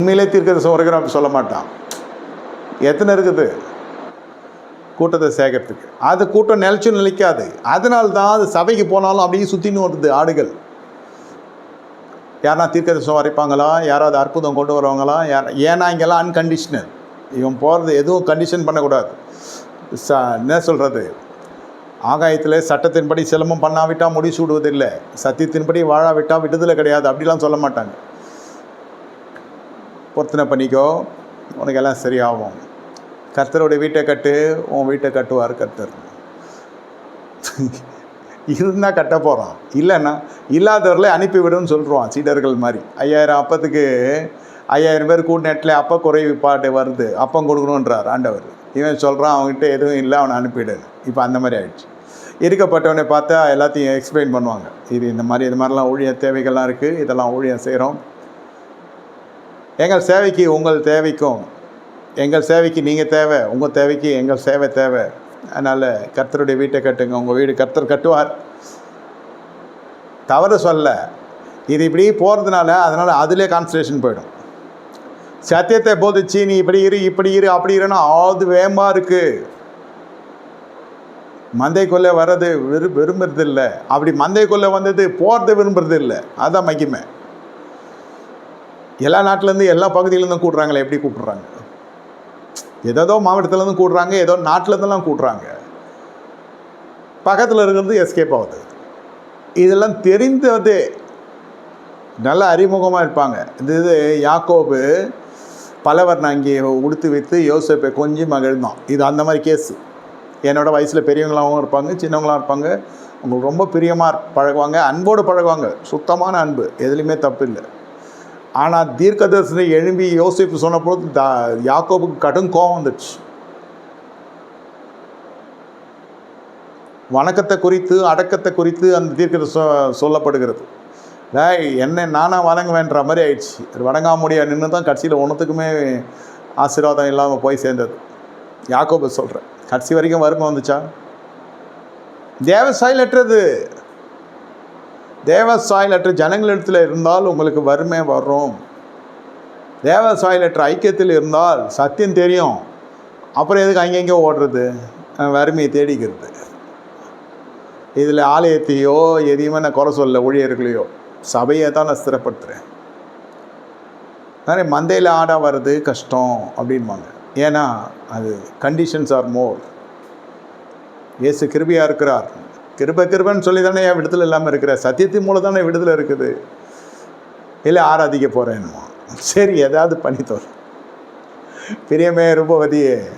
உண்மையிலே தீர்க்கதரிசனம் வருகிறோம் அப்படி சொல்ல மாட்டான். எத்தனை இருக்குது? கூட்டத்தை சேர்க்கறதுக்கு அது கூட்டம் நிலச்சும் நிலைக்காது. அதனால தான் அது சபைக்கு போனாலும் அப்படியே சுற்றின்னு வருது ஆடுகள். யாருனா தீர்க்கதரிசனம் வரைப்பாங்களா? யாராவது அற்புதம் கொண்டு வருவாங்களா? யார் ஏன்னா இங்கெல்லாம் அன்கண்டிஷனல் இவன் போகிறது எதுவும் கண்டிஷன் பண்ணக்கூடாது. ச என்ன சொல்கிறது ஆகாயத்தில் சட்டத்தின்படி சிலம்பம் பண்ணாவிட்டால் முடிச்சு சத்தியத்தின்படி வாழாவிட்டால் விடுதலை கிடையாது. அப்படிலாம் சொல்ல மாட்டாங்க. பொருத்தனை பண்ணிக்கோ. உனக்கு எல்லாம் சரியாகும். கர்த்தருடைய வீட்டை கட்டு உன் வீட்டை கட்டுவார் கர்த்தர். இருந்தால் கட்ட போகிறான் இல்லைன்னா இல்லாதவர்களை அனுப்பிவிடுன்னு சொல்கிறோம் சீடர்கள் மாதிரி. ஐயாயிரம் அப்பத்துக்கு ஐயாயிரம் பேர் கூட நேரத்தில் அப்போ குறைவு பாட்டு வருது. அப்பம் கொடுக்கணுன்றார் ஆண்டவர். இவன் சொல்கிறான் அவன்கிட்ட எதுவும் இல்லை அவனை அனுப்பிடு இப்போ அந்த மாதிரி ஆயிடுச்சு. இருக்கப்பட்டவனை பார்த்தா எல்லாத்தையும் எக்ஸ்பிளைன் பண்ணுவாங்க. இது இந்த மாதிரி இது மாதிரிலாம் ஊழிய தேவைகள்லாம் இருக்குது இதெல்லாம் ஊழியம் செய்கிறோம் எங்கள் சேவைக்கு உங்கள் தேவைக்கும் எங்கள் சேவைக்கு நீங்கள் தேவை உங்கள் தேவைக்கு எங்கள் சேவை தேவை. அதனால் கர்த்தருடைய வீட்டை கட்டுங்க உங்கள் வீடு கர்த்தர் கட்டுவார். தவறு சொல்ல இது இப்படி போகிறதுனால அதனால் அதிலே கான்சன்ட்ரேஷன் போயிடும். சத்தியத்தை போதிச்சு நீ இப்படி இரு இப்படி இரு அப்படி இருன்னா அது வேகமாக இருக்குது மந்தைக்குள்ளே வர்றது விரு விரும்புறதில்லை. அப்படி மந்தைக்குள்ளே வந்தது போகிறது விரும்புறது இல்லை அதுதான் மகிமை. எல்லா நாட்டிலேருந்து எல்லா பகுதியிலேருந்தும் கூடுறாங்களே எப்படி கூப்பிட்றாங்க ஏதோ மாவட்டத்துலேருந்து கூடுறாங்க ஏதோ நாட்டிலேருந்துலாம் கூடுறாங்க பக்கத்தில் இருக்கிறது எஸ்கேப் ஆகுது. இதெல்லாம் தெரிந்ததே நல்ல அறிமுகமாக இருப்பாங்க. இந்த இது யாக்கோபு பலவர் நான் இங்கே உடுத்து வைத்து யோசிப்பை கொஞ்சம் மகிழ்ந்தான். இது அந்த மாதிரி கேஸு என்னோட வயசில் பெரியவங்களாகவும் இருப்பாங்க சின்னவங்களாக இருப்பாங்க. உங்களுக்கு ரொம்ப பிரியமாக பழகுவாங்க அன்போடு பழகுவாங்க. சுத்தமான அன்பு. எதுலேயுமே தப்பு இல்லை. ஆனால் தீர்க்கதரிசனை எழும்பி யோசிப்பு சொன்னபோது த யாக்கோபுக்கு கடும் கோபம் வந்துடுச்சு. வணக்கத்தை குறித்து அடக்கத்தை குறித்து அந்த தீர்க்கத சொ சொல்லப்படுகிறது. டேய் என்னை நானாக வணங்குவேன்ற மாதிரி ஆயிடுச்சு. வணங்காம முடியாது நின்று தான் கடைசியில் ஒன்றுத்துக்குமே ஆசீர்வாதம் இல்லாமல் போய் சேர்ந்தது. யாக்கோபு சொல்கிறேன் கடைசி வரைக்கும் வருமா வந்துச்சா? தேவ சாயலற்றது தேவ சாயலற்ற ஜனங்களிடத்தில் இருந்தால் உங்களுக்கு வறுமை வரும். தேவ சாயலற்ற ஐக்கியத்தில் இருந்தால் சத்தியம் தெரியும். அப்புறம் எதுக்கு அங்கங்கே ஓடுறது? வறுமையை தேடிக்கிறது. இதில் ஆலயத்தையோ எதையுமே நான் குறை சொல்ல ஊழியர்களையோ. சபையை தான் நான் ஸ்திரப்படுத்துகிறேன் நிறைய மந்தையில் ஆடாக வர்றது கஷ்டம் அப்படின்பாங்க ஏன்னா அது கண்டிஷன்ஸ் ஆர் மோர் இயேசு கிருபியாக இருக்கிறார். கிருப கிருபன்னு சொல்லி தானே என் விடுதலை இல்லாமல் இருக்கிற? சத்தியத்தின் மூலம் தானே விடுதலை இருக்குது. இல்லை ஆராதிக்க போகிறேன்மா சரி ஏதாவது பண்ணி தோல் பிரியமே ரூபவதியே.